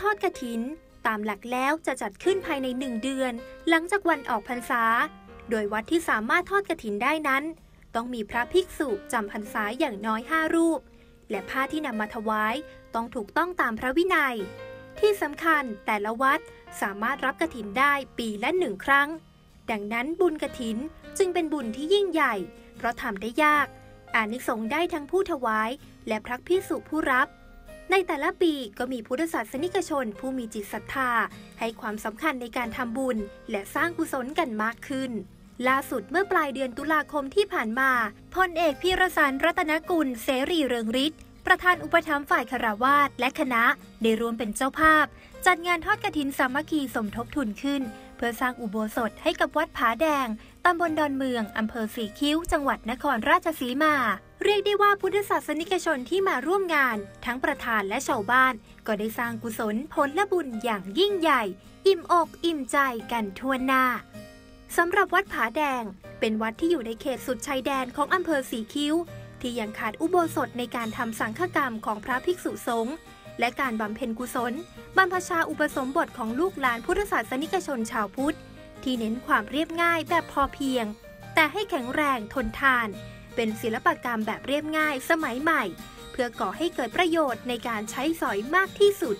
ทอดกระถิน ตามหลักแล้วจะจัดขึ้นภายในหนึ่งเดือน หลังจากวันออกพรรษา โดยวัดที่สามารถทอดกระถินได้นั้น ต้องมีพระภิกษุจำพรรษาอย่างน้อยห้ารูป และผ้าที่นำมาถวายต้องถูกต้องตามพระวินัย ที่สำคัญแต่ละวัดสามารถรับกระถินได้ปีละหนึ่งครั้ง ดังนั้นบุญกระถินจึงเป็นบุญที่ยิ่งใหญ่ เพราะทำได้ยากอานิสงส์ได้ทั้งผู้ถวาย และพระภิกษุผู้รับ ในแต่ละปีก็มีพุทธศาสนิกชนผู้มีจิตศรัทธา ให้ความสำคัญในการทำบุญ และสร้างกุศลกันมากขึ้นล่าสุดเมื่อปลายเดือนตุลาคมที่ผ่านมาพลเอกพิรสารรัตนกุล เสรีเรืองฤทธิ์ประธานอุปถัมภ์ฝ่ายคารวาสและคณะ ได้ร่วมเป็นเจ้าภาพ จัดงานทอดกระถินสามัคคีสมทบทุนขึ้น เพื่อสร้างอุโบสถให้กับวัดผาแดง ตำบลดอนเมือง อำเภอสีคิ้ว จังหวัดนครราชสีมา เรียกได้ว่าพุทธศาสนิกชนที่มาร่วมงาน ทั้งประธานและชาวบ้าน ก็ได้สร้างกุศลผลและบุญอย่างยิ่งใหญ่ อิ่มอกอิ่มใจกันทั่วหน้าสำหรับวัดผาแดง เป็นวัดที่อยู่ในเขตสุดชายแดนของอำเภอสีคิ้ว ที่ยังขาดอุโบสถในการทำสังฆกรรมของพระภิกษุสงฆ์และการบำเพ็ญกุศลบรรพชาอุปสมบทของลูกหลานพุทธศาสนิกชนชาวพุทธ ที่เน้นความเรียบง่ายแบบพอเพียง แต่ให้แข็งแรงทนทาน เป็นศิลปกรรมแบบเรียบง่ายสมัยใหม่ เพื่อก่อให้เกิดประโยชน์ในการใช้สอยมากที่สุด